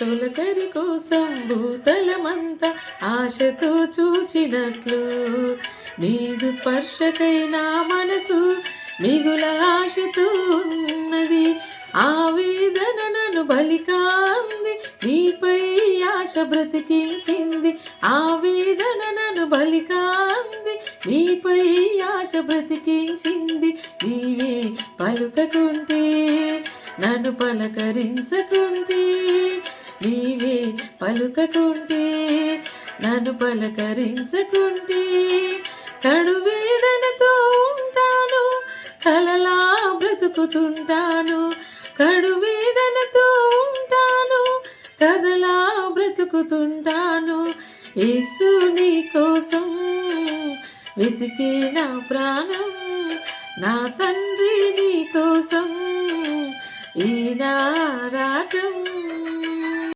తొలకరి కోసం భూతలమంతా ఆశతో చూచినట్లు. నీదు స్పర్శకై నా మనసు మిగుల ఆశతో ఉన్నది. ఆవేదన నన్ను బలికాంది నీపై ఆశ బ్రతికించింది. ఆవేదన నన్ను బలికాంది నీపై ఆశ బ్రతికించింది. నీవే పలుకకుంటే నన్ను పలకరించకుంటే. పలుకకుంటే నన్ను పలకరించకుంటే కడు వేదనతో ఉంటాను కలలా బ్రతుకుతుంటాను. కడు వేదనతో ఉంటాను కదలా బ్రతుకుతుంటాను. యేసు నీ కోసం వెతికే నా ప్రాణం నా తండ్రి నీ కోసం ఈ నారాటం